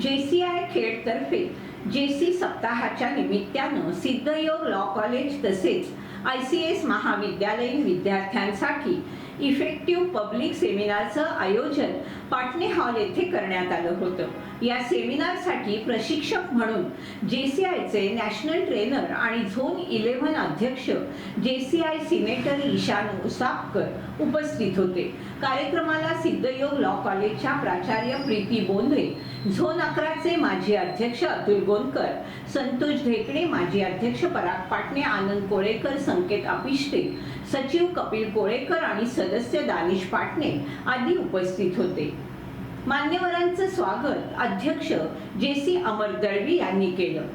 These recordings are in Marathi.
जे सी आय खेडतर्फे जे सी सप्ताहाच्या निमित्तानं सिद्धयोग लॉ कॉलेज तसेच आय सी एस महाविद्यालयीन विद्यार्थ्यांसाठी इफेक्टिव्ह पब्लिक सेमिनारचं आयोजन पाटणे हॉल येथे करण्यात आलं होतं. या सेमिनारसाठी प्रशिक्षक म्हणून जे सी आयचे नॅशनल ट्रेनर आणि झोन इलेव्हन अध्यक्ष J C I senator Ishan Usapkar उपस्थित होते. कार्यक्रमाला सिद्धयोग लॉ कॉलेजच्या प्राचार्य प्रीती बोंधे झोन अकराचे माजी अध्यक्ष अतुल गोंदकर संतोष ढेकणे माजी अध्यक्ष पराग पाटणे आनंद कोळेकर संकेत अपिष्टे सचिव कपिल कोळेकर आणि सदस्य दानिश पाटणे आदी उपस्थित होते. मान्यवरांचं स्वागत अध्यक्ष जे सी अमर दळवी यांनी केलं.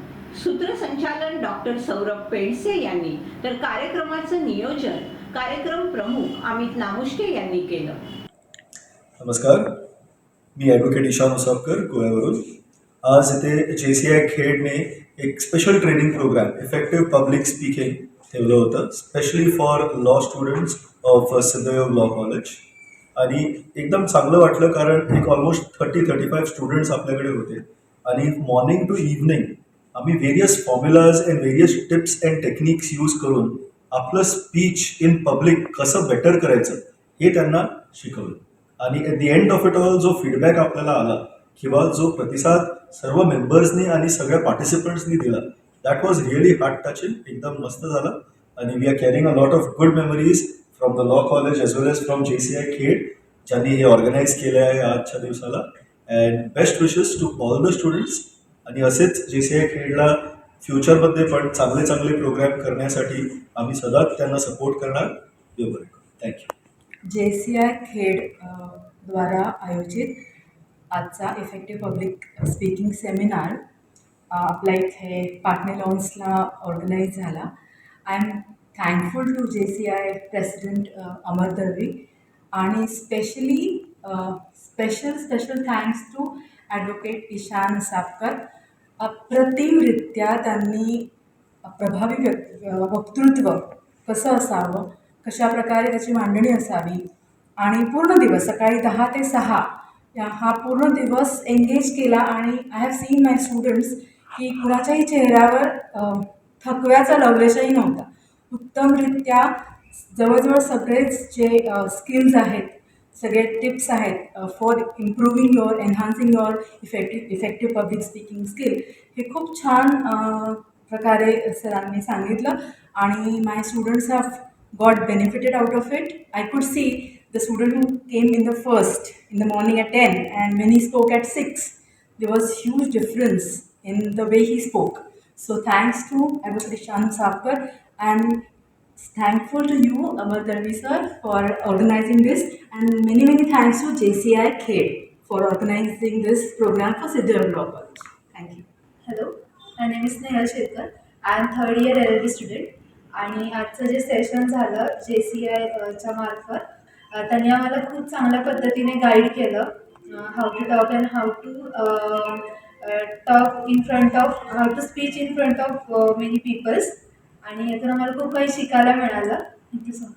सूत्रसंचालन डॉक्टर सौरभ पेंडसे यांनी तर कार्यक्रमाचं नियोजन कार्यक्रम प्रमुख अमित नामुष्के यांनी केलं. नमस्कार. मी ॲडव्होकेट ईशान उसापकर गोव्यावरून. आज इथे जे सी आय खेडने एक special training program effective public speaking ठेवलं होतं specially for law students of Siddhayog law college आणि एकदम चांगलं वाटलं कारण एक almost thirty thirty five students आपल्याकडे होते. आणि मॉर्निंग टू इव्हनिंग आम्ही various formulas and various tips and techniques use करून आपलं स्पीच इन पब्लिक कसं बेटर करायचं हे त्यांना शिकवलं. आणि at the end of it all जो फीडबॅक आपल्याला आला किंवा जो प्रतिसाद सर्व मेंबर्सनी आणि सगळ्या पार्टिसिपंट्सनी दिला that was really heart touching एकदम मस्त झालं. आणि we are carrying a lot of good memories from the law college as well as from J C I Khed ज्यांनी हे ऑर्गनाईज केलं आहे आजच्या दिवसाला. And best wishes to all the students आणि असेच जे सी आय खेडला फ्युचरमध्ये पण चांगले चांगले प्रोग्राम करण्यासाठी आम्ही सदा त्यांना सपोर्ट करणार. थँक्यू जे सी आय खेड द्वारा आयोजित आजचा इफेक्टिव्ह पब्लिक स्पीकिंग सेमिनार आपल्या इथे पाटणे लॉन्सला ऑर्गनाईज झाला. I am thankful to J C I president Amar Dalvi आणि specially special special thanks to advocate Ishan Sapkar. अप्रतिमरित्या त्यांनी प्रभावी व्यक् वक्तृत्व कसं असावं कशा प्रकारे त्याची मांडणी असावी आणि पूर्ण दिवस सकाळी दहा ते सहा या हा पूर्ण दिवस एंगेज केला आणि I have seen my students की कुणाच्याही चेहऱ्यावर थकव्याचा लवलेशही नव्हता उत्तमरित्या जवळजवळ सगळेच जे स्किल्स आहेत सगळे टिप्स आहेत for improving your enhancing your effective effective public speaking skill हे खूप छान प्रकारे सरांनी सांगितलं आणि my students have got benefited out of it. I could see the student who came in the first in the morning at 10 and when he spoke at 6, there was huge in the way he spoke. So thanks to Advocate Shan Sapkar and thankful to you, Amar Darvi sir, for organizing this and many many thanks to JCI Khed for organizing this program for Siddharth Law College. Thank you. Hello my name is Snehal Sherkar I am third year L L B student आणि आजचं जे सेशन झालं जे सी आयच्या मार्फत अ, त्यांनी आम्हाला खूप चांगल्या पद्धतीने गाईड केलं how to talk and how to talk in front of how to speech in front of many peoples आणि यातून आम्हाला खूप काही शिकायला मिळालं. Thank you so much